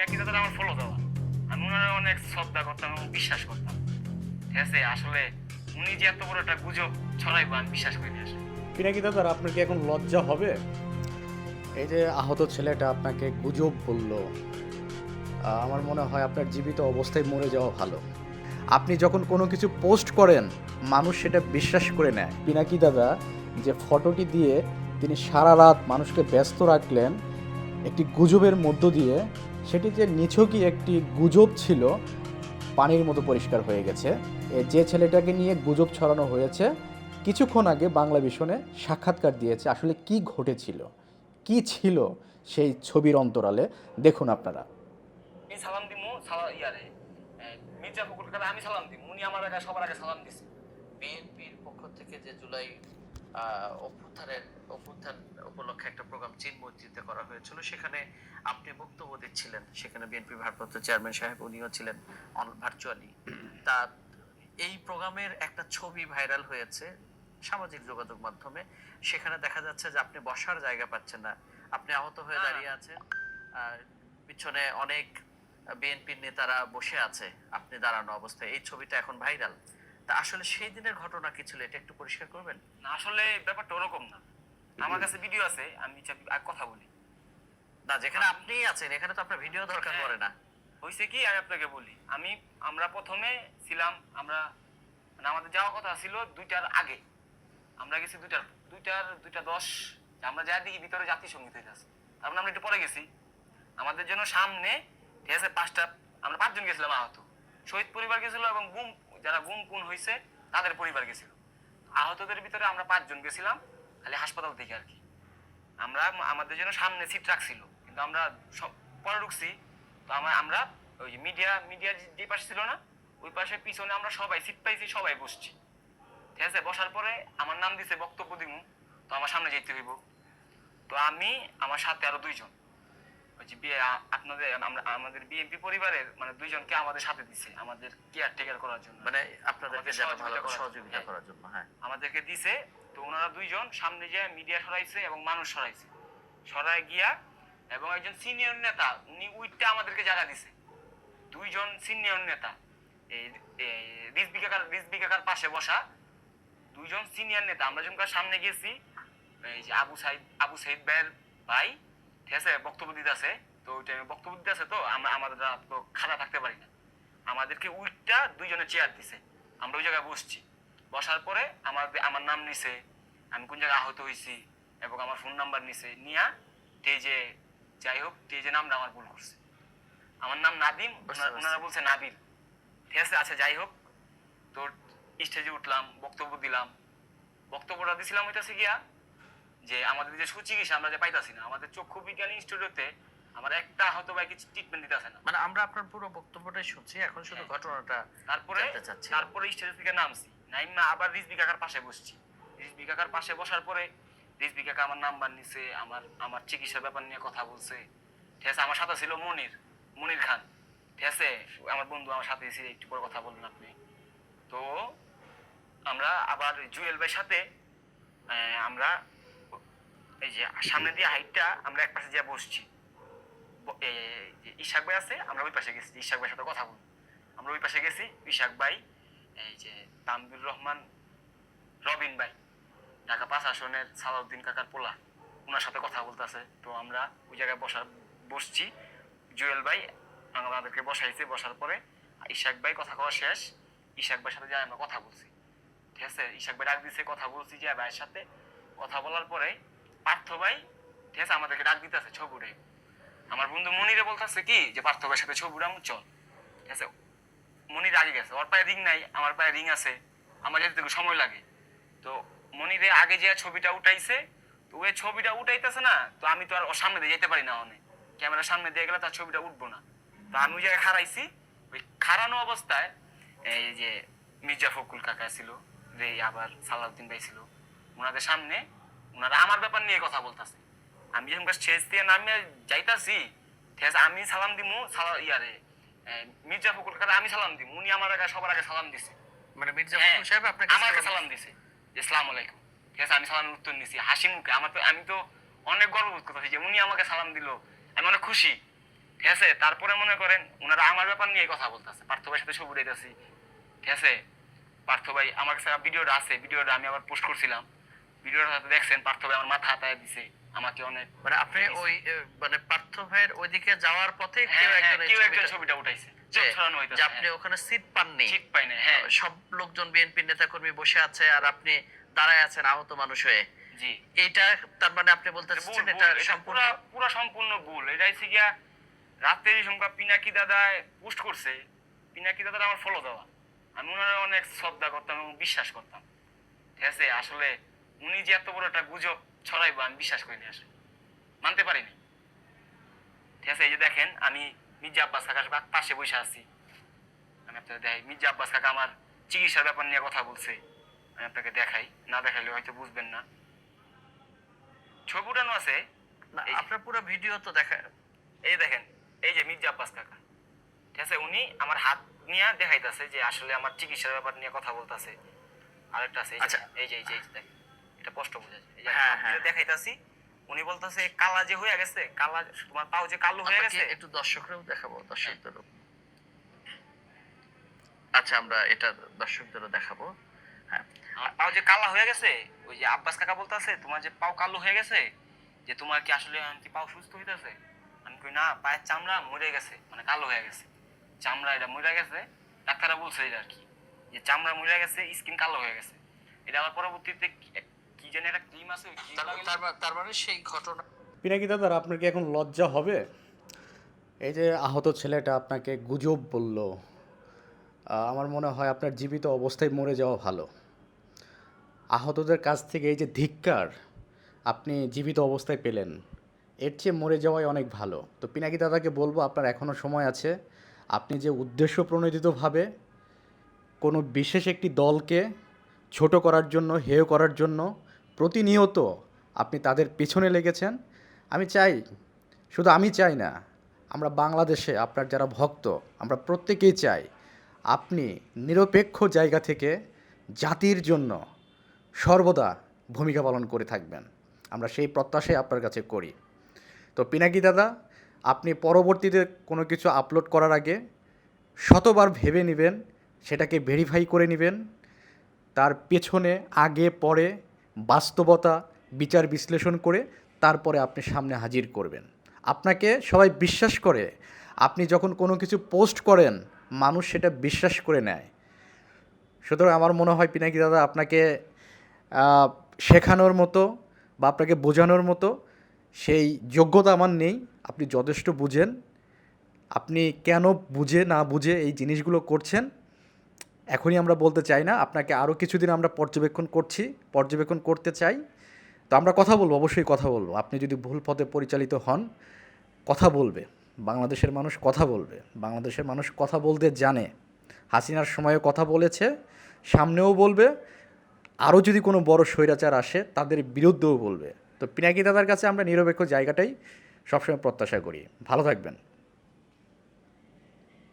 আমার ফলো দেওয়া। আমি ওনার অনেক শ্রদ্ধা করতাম এবং বিশ্বাস করতাম। ঠিক আছে? আসলে উনি যে এত বড় একটা গুজব ছড়াইবো আমি বিশ্বাস করি না পিনাকি দাদার আপনার কি এখন লজ্জা হবে? এই যে আহত ছেলেটা আপনাকে গুজব বলল আমার মনে হয় আপনার জীবিত অবস্থায় মরে যাওয়া ভালো। আপনি যখন কোনো কিছু পোস্ট করেন মানুষ সেটা বিশ্বাস করে নেয়। পিনাকি দাদা যে ফটোটি দিয়ে তিনি সারা রাত মানুষকে ব্যস্ত রাখলেন একটি গুজবের মধ্য দিয়ে সেটি যে নিছকই একটি গুজব ছিল পানির মতো পরিষ্কার হয়ে গেছে। এ যে ছেলেটাকে নিয়ে গুজব ছড়ানো হয়েছে কিছুক্ষণ আগে বাংলা ভিশনে সাক্ষাৎকার দিয়েছে আসলে কি ঘটেছিল কি ছিল সেই ছবির অন্তরালে। দেখুন আপনারা। আমি সালাম দিমু ইয়ারে মির্জা ফখরুল আমি সালাম দিমু। উনি আমার আগে সবার আগে সালাম দিছে। বিএনপির পক্ষ থেকে যে জুলাই অভ্যুত্থানের অভ্যুত্থান উপলক্ষে একটা প্রোগ্রাম চীন মসজিদে করা হয়েছিল। সেখানে আপনি বক্তব্য দিচ্ছিলেন। সেখানে বিএনপি ভারপ্রাপ্ত চেয়ারম্যান সাহেব উনিও ছিলেন ভার্চুয়ালি। তা এই প্রোগ্রামের একটা ছবি ভাইরাল হয়েছে সামাজিক যোগাযোগ মাধ্যমে। সেখানে দেখা যাচ্ছে যে আপনি বসার জায়গা পাচ্ছেন না। আপনি আহত হয়ে। দাঁড়িয়ে আছেন। আর পিছনে অনেক বিএনপির নেতারা বসে আছে। আপনি দাঁড়ানো অবস্থায়। এই ছবিটা এখন ভাইরাল। তা আসলে সেই দিনের ঘটনা কি ছিল? এটা একটু পরিষ্কার করবেন? না আসলে ব্যাপারটা ওরকম না। আমার কাছে ভিডিও আছে আমি আর কথা বলি। না যেখানে আপনি আছেন এখানে তো আপনার ভিডিও দরকার হ্যাঁ। পড়ে না। হয়েছে কি আমি আপনাকে বলি। আমি আমরা প্রথমে ছিলাম আমরা মানে আমাদের যাওয়ার কথা ছিল দুইটার আগে। আমরা গেছি দুইটার দুইটার দুইটা দশ আমরা যা দেখি ভিতরে জাতীয় সংগীত হয়ে আছে। তারপরে আমরা একটু পরে গেছি। আমাদের জন্য সামনে ঠিক আছে পাঁচটা আমরা পাঁচজন গেছিলাম আহত। শহীদ পরিবার গেছিল এবং গুম যারা গুম খুন হয়েছে তাদের পরিবার গেছিল। আহতদের ভিতরে আমরা পাঁচজন গেছিলাম, খালি হাসপাতাল থেকে আর কি। আমরা আমাদের জন্য সামনে সিট রাখছিল, কিন্তু আমরা সব পরে ঢুকছি, তো আমরা আমরা ওই মিডিয়া মিডিয়া যে পাশে ছিল না, ওই পাশে পিছনে আমরা সবাই সিট পাইছি, সবাই বসছি। ঠিক আছে? বসার পরে আমার নাম দিছে, বক্তব্য দিমু, তো আমার সামনে যেতে হইব। তো আমি, আমার সাথে আরও দুইজন। ওই যে বিয়ে আপনাদের আমরা আমাদের পরিবারের মানে দুইজনকে আমাদের সাথে দিছে আমাদের কেয়ার টেকার করার জন্য মানে আপনাদেরকে সহযোগিতা করার জন্য। হ্যাঁ। করার জন্য হ্যাঁ আমাদেরকে দিছে তো ওনারা দুইজন সামনে যে মিডিয়া সরাইছে এবং মানুষ সরাইছে সরাই গিয়া এবং একজন সিনিয়র নেতা উনি উইটটা আমাদেরকে জায়গা দিছে দুইজন সিনিয়র নেতা এই এই রিজবি কাকার রিজবি কাকার পাশে বসা দুইজন সিনিয়র নেতা আমরা যখন সামনে গেছি এই যে আবু সাইদ আবু সাইদ ভাইয়ের ভাই ঠিক আছে বক্তব্য দিতে আছে তো ওই টাইমে বক্তব্য দিতে আছে তো আমরা আমাদের তো খাড়া থাকতে পারি না। আমাদেরকে উইটটা দুইজনে চেয়ার দিছে। আমরা ওই জায়গায় বসছি। বসার পরে আমার আমার নাম নিছে আমি কোন জায়গায় আহত হয়েছি এবং আমার ফোন নাম্বার নিছে নিয়া যে যাই হোক যে নামটা আমার ভুল করছে। আমার নাম নাদিম। ওনারা বলছে নাবিল। ঠিক আছে আচ্ছা যাই হোক তোর স্টেজে উঠলাম বক্তব্য দিলাম। বক্তব্যটা দিছিলাম হইতাছে গিয়া যে আমাদের যে সুচিকিৎসা আমরা যে পাইতাছি না আমাদের চক্ষু বিজ্ঞান ইনস্টিটিউটে আমার একটা আহত ভাইকে ট্রিটমেন্ট দিতেছে না। মানে আমরা আপনার পুরো বক্তব্যটাই শুনছি এখন শুধু হ্যাঁ। ঘটনাটা তারপরে তারপরে স্টেজ থেকে নামছি। নাইমা আবার রিজবি কাকার পাশে বসছি। রিজবি কাকার পাশে বসার পরে রিজবি কাকা আমার নাম্বার নিছে আমার আমার চিকিৎসার ব্যাপার নিয়ে কথা বলছে। ঠিক আছে আমার সাথে ছিল মনির মনির খান। ঠিক আছে আমার বন্ধু আমার সাথে ছিল একটু পরে কথা বললেন আপনি। তো আমরা আবার জুয়েল ভাইয়ের সাথে আমরা এই যে সামনে দিয়ে হাইটটা আমরা এক পাশে যা বসছি। ইশাক ভাই আছে, আমরা ওই পাশে গেছি ইশাক ভাইয়ের সাথে কথা বলব। আমরা ওই পাশে গেছি, ইশাক ভাই, এই যে তানবির রহমান, রবিন ভাই, ঢাকা পাঁচ আসনের সালাউদ্দিন কাকার পোলা ওনার সাথে কথা বলতেছে। তো আমরা ওই জায়গায় বসার বসছি। জুয়েল ভাই আমাদেরকে বসাইছে, বসার পরে ইশাক ভাই কথা কওয়া শেষ। ইশাক ভাইয়ের সাথে যাই আমরা কথা বলছি। ঠিক আছে? ইশাক ভাই ডাক দিছে, কথা বলছি যে ভাইয়ের সাথে। কথা বলার পরে পার্থ ভাই? ঠিক আছে, আমাদেরকে ডাক দিতেছে ছবি উঠে আমার বন্ধু মনিরে বলতেছে কি যে, পার্থ ভাইয়ের সাথে ছবি উঠাম চল। ঠিক আছে? মনির আগে গেছে, ওর পায়ে রিং নাই, আমার পায়ে রিং আছে, আমার যেতে সময় লাগে। তো মনিরে আগে যে ছবিটা উঠাইছে, তো ওই ছবিটা উঠাইতেছে না, তো আমি তো আর ওর সামনে দিয়ে যেতে পারি না অনেক ক্যামেরার সামনে দিয়ে গেলে তার ছবিটা উঠবো না। তো আমি ওই জায়গায় খারাইছি ওই খারানো অবস্থায় এই যে মির্জা ফকুল কাকা ছিল যে আবার সালাউদ্দিন ভাই ছিল, ওনাদের সামনে ওনারা আমার ব্যাপার নিয়ে কথা বলতেছে। আমি যখন স্টেজ দিয়ে নামে যাইতাছি ঠিক আছে আমি সালাম দিমু সালা ইয়ারে মির্জা ফকুল কাকা আমি সালাম দিমু। উনি আমার আগে সবার আগে সালাম দিছে। মানে মির্জা হ্যাঁ, ফখরুল সাহেব আপনাকে আমাকে সালাম দিছে? যে সালাম আলাইকুম। ঠিক আছে আমি সালামের উত্তর নিছি। হাসি মুখে। আমার তো আমি তো অনেক গর্ববোধ করতেছি যে উনি আমাকে সালাম দিল। আমি অনেক খুশি। ঠিক আছে তারপরে মনে করেন ওনারা আমার ব্যাপার নিয়ে কথা বলতেছে। পার্থ ভাইয়ের সাথে ছবি উঠাইতেছি ঠিক আছে পার্থ ভাই আমার কাছে ভিডিওটা আছে। ভিডিওটা আমি আবার পোস্ট করছিলাম। ভিডিওটা হয়তো দেখছেন পার্থ ভাই আমার মাথা হাতায় দিছে আমাকে অনেক মানে আপনি ওই মানে পার্থ ভাইয়ের ওইদিকে যাওয়ার পথে হ্যাঁ, কেউ হ্যাঁ, একজন কেউ একজন ছবিটা- উঠাইছে যে আপনি হ্যাঁ। ওখানে সিট পাননি। ঠিক পাই হ্যাঁ। সব লোকজন বিএনপি নেতাকর্মী বসে আছে আর আপনি দাঁড়ায় আছেন আহত মানুষ হয়ে। জি। এটা তার মানে আপনি বলতে চাচ্ছেন এটা এটা সম্পূর্ণ পুরা পুরা সম্পূর্ণ ভুল। এটা হচ্ছে গিয়া রাতের সংখ্যা পিনাকি পোস্ট করছে পিনাকি দাদার আমার ফলো দেওয়া। আমি ওনার অনেক শ্রদ্ধা করতাম এবং বিশ্বাস করতাম। ঠিক আছে আসলে উনি যে এত বড় একটা গুজব ছড়াইবো আমি বিশ্বাস করিনি আসলে। মানতে পারিনি। ঠিক আছে এই যে দেখেন আমি মির্জা আব্বাস কাকার পাশে বসে আছি। আমি আপনাকে দেখাই মির্জা আব্বাস কাকা আমার চিকিৎসার ব্যাপার নিয়ে কথা বলছে। আমি আপনাকে দেখাই না দেখাইলে হয়তো বুঝবেন না। ছবি উঠানো আছে? আপনার পুরো ভিডিও তো দেখা এই দেখেন এই যে মির্জা আব্বাস কাকা। ঠিক আছে উনি আমার হাত নিয়ে দেখাইতেছে যে আসলে আমার চিকিৎসার ব্যাপার নিয়ে কথা বলতেছে। আরেকটা আছে এই যে- আচ্ছা। এই যে এই যে এই যে দেখেন। স্পষ্ট বোঝা যায় হ্যাঁ, হ্যাঁ। দেখাইতাছি উনি বলতাছে কালা যে হয়ে গেছে কালা তোমার পাও যে কালো হয়ে কি গেছে? একটু দর্শকরাও দেখাবো দর্শকদেরও। আচ্ছা আমরা এটা দর্শকদেরও দেখাবো। হ্যাঁ। পাও যে কালা হয়ে গেছে ওই যে আব্বাস কাকা বলতাছে তোমার যে পাও কালো হয়ে গেছে যে তোমার কি আসলে কি পাও সুস্থ হইতাছে? আমি কই না পায়ের চামড়া মরে গেছে মানে কালো হয়ে গেছে। চামড়া এটা মরে গেছে ডাক্তাররা বলছে এটা আর কি যে চামড়া মরে গেছে স্কিন কালো হয়ে গেছে। এটা আবার পরবর্তীতে কি একটা ক্রিম আছে তার- তার মা- তার মানে সেই ঘটনা পিনাকি দাদার আপনার কি এখন লজ্জা হবে? এই যে আহত ছেলেটা আপনাকে গুজব বলল আমার মনে হয় আপনার জীবিত অবস্থায় মরে যাওয়া ভালো। আহতদের কাছ থেকে এই যে ধিক্কার আপনি জীবিত অবস্থায় পেলেন এর চেয়ে মরে যাওয়াই অনেক ভালো। তো পিনাকি দাদাকে বলব আপনার এখনও সময় আছে। আপনি যে উদ্দেশ্য প্রণোদিতভাবে কোনো বিশেষ একটি দলকে ছোট করার জন্য হেয় করার জন্য প্রতিনিয়ত আপনি তাদের পেছনে লেগেছেন। আমি চাই, শুধু আমি চাই না, আমরা বাংলাদেশে আপনার যারা ভক্ত, আমরা প্রত্যেকেই চাই আপনি নিরপেক্ষ জায়গা থেকে জাতির জন্য সর্বদা ভূমিকা পালন করে থাকবেন। আমরা সেই প্রত্যাশাই আপনার কাছে করি। তো পিনাকি দাদা, আপনি পরবর্তীতে কোনো কিছু আপলোড করার আগে শতবার ভেবে নেবেন, সেটাকে ভেরিফাই করে নেবেন, তার পেছনে, আগে, পরে বাস্তবতা, বিচার বিশ্লেষণ করে তারপরে আপনি সামনে হাজির করবেন। আপনাকে সবাই বিশ্বাস করে, আপনি যখন কোনো কিছু পোস্ট করেন, মানুষ সেটা বিশ্বাস করে নেয়। সুতরাং আমার মনে হয়, পিনাকি দাদা, আপনাকে শেখানোর মতো বা আপনাকে বোঝানোর মতো সেই যোগ্যতা আমার নেই। আপনি যথেষ্ট বুঝেন। আপনি কেন বুঝে, না বুঝে এই জিনিসগুলো করছেন? এখনই আমরা বলতে চাই না, আপনাকে আরও কিছুদিন আমরা পর্যবেক্ষণ করছি, পর্যবেক্ষণ করতে চাই। তো আমরা কথা বলব, অবশ্যই কথা বলব। আপনি যদি ভুল পথে পরিচালিত হন, কথা বলবে। বাংলাদেশের মানুষ কথা বলবে। বাংলাদেশের মানুষ কথা বলতে জানে। হাসিনার সময়ও কথা বলেছে, সামনেও বলবে। আরও যদি কোনো বড় স্বৈরাচার আসে, তাদের বিরুদ্ধেও বলবে। তো পিনাকি দাদার কাছে আমরা নিরপেক্ষ জায়গাটাই সবসময় প্রত্যাশা করি। ভালো থাকবেন।